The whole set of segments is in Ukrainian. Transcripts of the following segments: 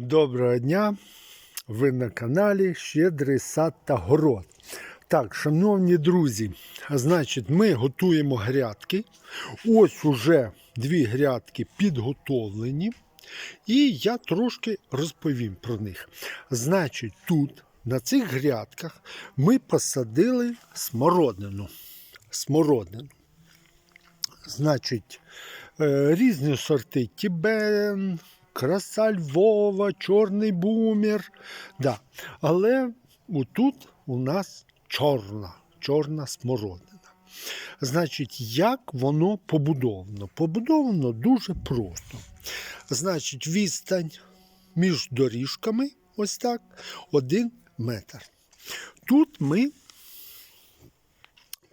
Доброго дня! Ви на каналі Щедрий сад та город. Так, шановні друзі, значить, ми готуємо грядки. Ось уже дві грядки підготовлені. І я трошки розповім про них. Значить, тут, на цих грядках, ми посадили смородину. Смородину. Значить, е, різні сорти Тібен, Краса Львова, Чорний бумер. Да. Але тут у нас чорна, чорна смородина. Значить, як воно побудовано? Побудовано дуже просто. Значить, відстань між доріжками, ось так, один метр. Тут ми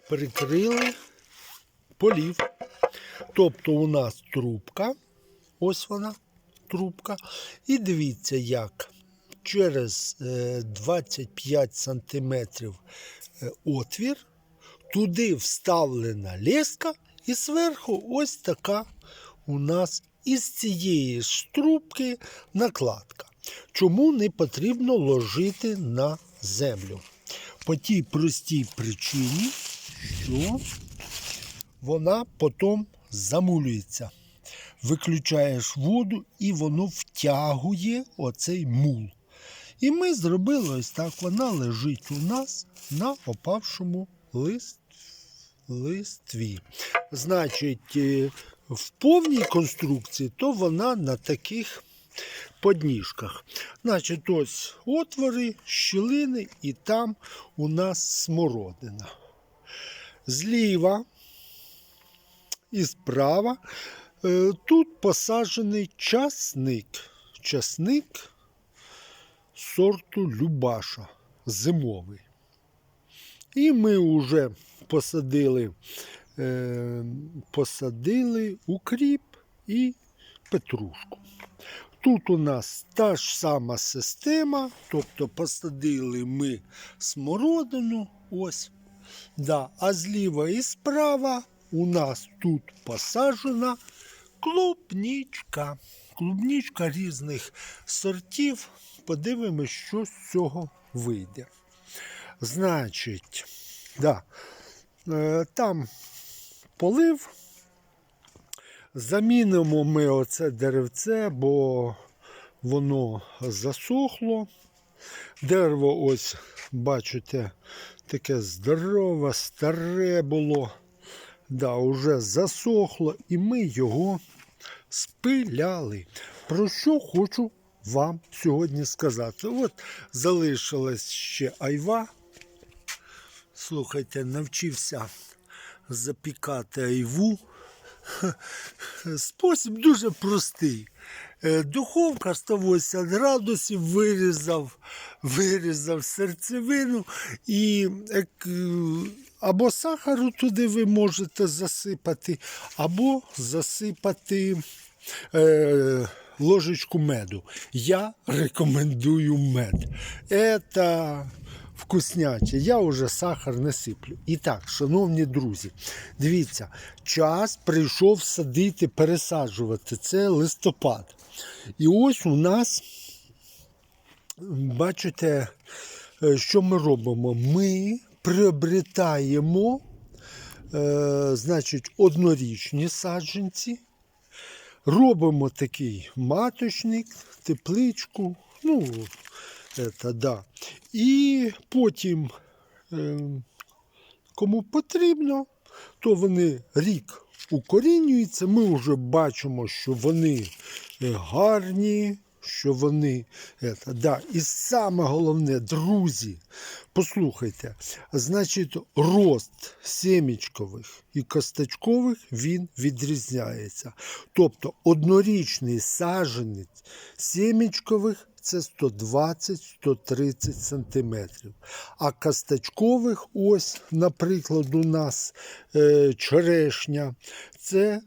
прикрили полів. Тобто у нас трубка, ось вона, трубка. І дивіться, як через е, 25 сантиметрів е, отвір, туди вставлена леска, і зверху ось така у нас із цієї ж трубки накладка. Чому не потрібно ложити на землю? По тій простій причині, що вона потім замулюється. Виключаєш воду і воно втягує оцей мул. І ми зробили ось так. Вона лежить у нас на опавшому лист, листві. Значить, е, в повній конструкції, то вона на таких подніжках. Значить, ось отвори, щілини, і там у нас смородина. Зліва і справа тут посаджений часник. Часник сорту Любаша зимовий. І ми вже посадили, е, посадили укріп і петрушку. Тут у нас та ж сама система, тобто посадили ми смородину, ось. Да, а зліва і справа у нас тут посаджена клубнічка. Клубнічка різних сортів. Подивимось, що з цього вийде. Значить, да, е, там полив. Замінимо ми оце деревце, бо воно засохло. Дерево, ось, бачите, таке здорове, старе було. Да, уже засохло, і ми його спиляли. Про що хочу вам сьогодні сказати? От залишилась ще айва. Слухайте, навчився запікати айву. Спосіб дуже простий. Е, Духовка 180 градусів вирізав, вирізав серцевину і або сахару туди ви можете засипати, або засипати е, ложечку меду. Я рекомендую мед. Це вкусняче. Я вже сахар не сиплю. І так, шановні друзі, дивіться, час прийшов садити, пересаджувати. Це листопад. І ось у нас, бачите, е, що ми робимо? Ми приобретаємо, е, значить, однорічні саджанці. Робимо такий маточник, тепличку, ну, это, да. І потім, е, кому потрібно, то вони рік укорінюються. Ми вже бачимо, що вони е, гарні, що вони. Это, да. І саме головне, друзі, послухайте, значить, рост семічкових і косточкових він відрізняється. Тобто однорічний саженець семічкових це 120-130 сантиметрів. А косточкових, ось, наприклад, у нас е, черешня, це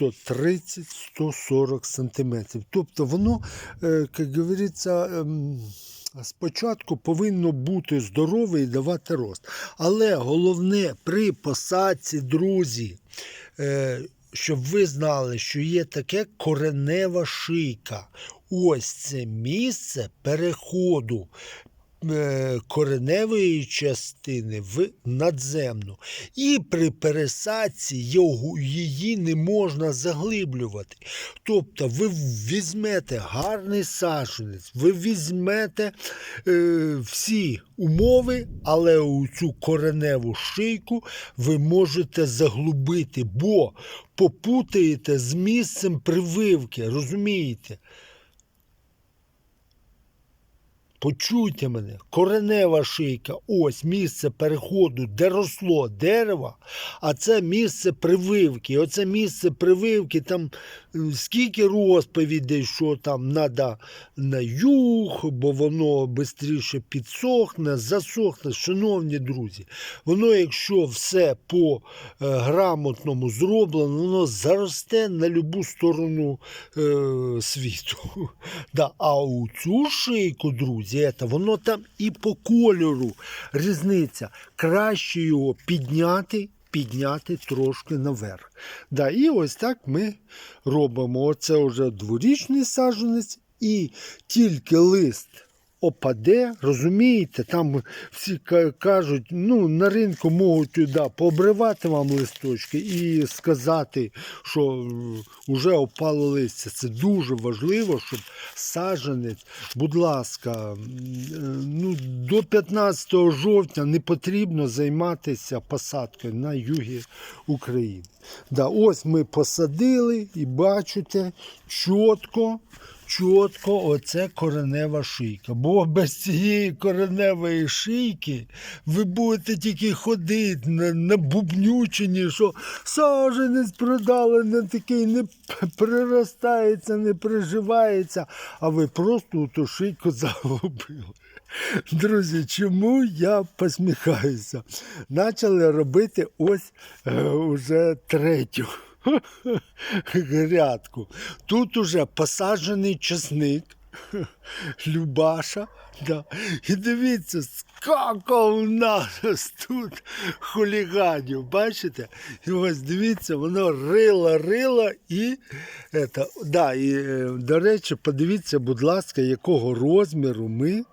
130-140 сантиметрів. Тобто воно, е, як говориться, ем, спочатку повинно бути здорове і давати рост. Але головне при посадці, друзі, е, щоб ви знали, що є таке коренева шийка ось це місце переходу е, кореневої частини в надземну. І при пересадці його, її не можна заглиблювати. Тобто ви візьмете гарний саджанець, ви візьмете е, всі умови, але у цю кореневу шийку ви можете заглубити, бо попутаєте з місцем прививки, розумієте? Почуйте мене, коренева шийка, ось місце переходу, де росло дерево, а це місце прививки. Оце місце прививки, там скільки розповідей, що там треба на юг, бо воно швидше підсохне, засохне. Шановні друзі, воно, якщо все по е, грамотному зроблено, воно заросте на любу сторону е, світу. Да, а у цю шийку, друзі, это, воно там і по кольору різниця. Краще його підняти, підняти трошки наверх. Да, і ось так ми робимо. Оце вже дворічний саджанець, і тільки лист опаде, розумієте, там всі кажуть, ну на ринку можуть да, пообривати вам листочки і сказати, що вже опало листя. Це дуже важливо, щоб саджанець, будь ласка, е, ну, до 15 жовтня не потрібно займатися посадкою на югі України. Да, ось ми посадили і бачите чітко. Чітко оце коренева шийка. Бо без цієї кореневої шийки ви будете тільки ходити на, на бубнючині, що саженець продали, не такий не приростається, не приживається, а ви просто ту шийку загубили. Друзі, чому я посміхаюся? Почали робити ось е, уже третю грядку. Тут уже посаджений чесник, Любаша. Да. І дивіться, скільки у нас тут хуліганів, бачите? І ось дивіться, воно рило, рило і, это, да, і е, до речі, подивіться, будь ласка, якого розміру ми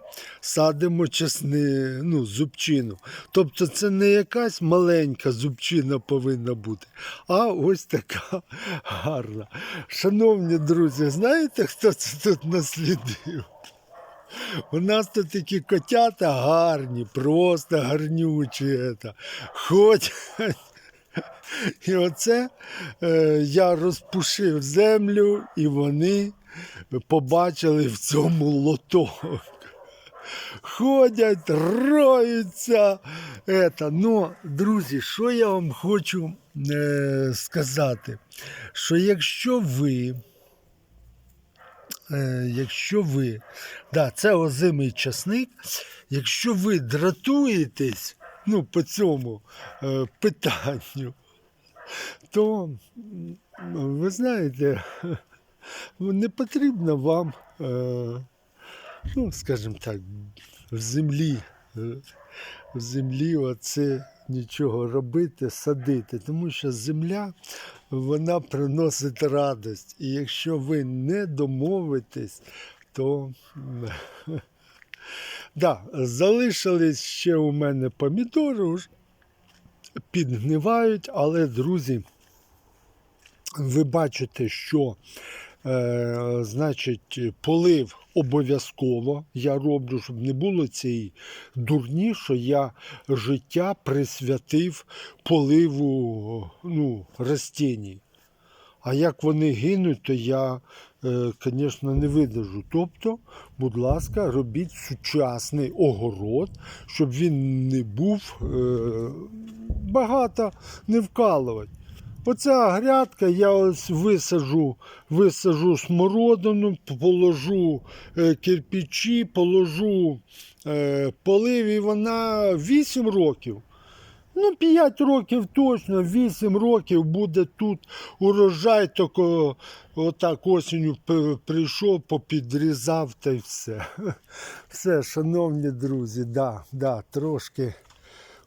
садимо чесни, ну, зубчину. Тобто це не якась маленька зубчина повинна бути, а ось така гарна. Шановні друзі, знаєте, хто це тут наслідив? У нас тут такі котята гарні, просто гарнючі. Ходять. І оце е, я розпушив землю, і вони побачили в цьому лоток. Ходять, роються. Это. Ну, друзі, що я вам хочу е, сказати? Що якщо ви е, якщо ви, да, це озимий часник, якщо ви дратуєтесь ну, по цьому е, питанню, то ви знаєте, не потрібно вам, е, ну, скажімо так, в землі, е, в землі оце нічого робити, садити, тому що земля вона приносить радость. І якщо ви не домовитесь, то да, залишились ще у мене помідори, підгнивають, але, друзі, ви бачите, що значить, полив обов'язково я роблю, щоб не було цієї дурні, що я життя присвятив поливу ну, растінь. А як вони гинуть, то я, звісно, не видержу. Тобто, будь ласка, робіть сучасний огород, щоб він не був е, багато не вкалувати. Оця грядка, я ось висажу, висажу смородину, положу е, кирпичі, положу е, полив, і вона 8 років. Ну, 5 років точно, 8 років буде тут урожай, тільки отак осінню прийшов, попідрізав та й все. Все, шановні друзі, да, да, трошки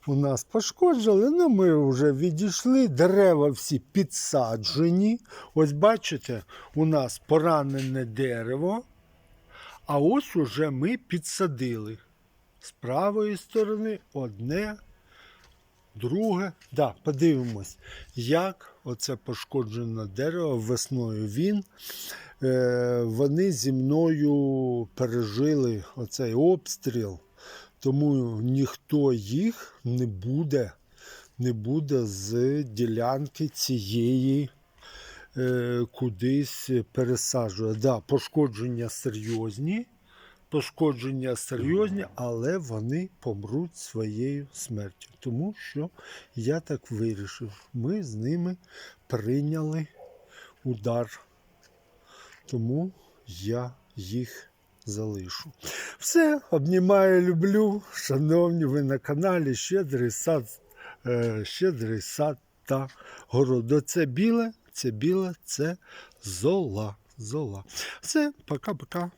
у нас пошкоджили, ну ми вже відійшли, дерева всі підсаджені. Ось бачите, у нас поранене дерево. А ось уже ми підсадили. З правої сторони одне, друге. Да, подивимось, як оце пошкоджене дерево весною. Він, е, вони зі мною пережили оцей обстріл, тому ніхто їх не буде, не буде з ділянки цієї е, кудись пересаджувати. Да, пошкодження серйозні, пошкодження серйозні, але вони помруть своєю смертю. Тому що я так вирішив. Ми з ними прийняли удар. Тому я їх залишу. Все, обнімаю, люблю. Шановні, ви на каналі Щедрий сад, е, Щедрий сад та городу. Це біле, це біле, це зола. Зола. Все, пока-пока.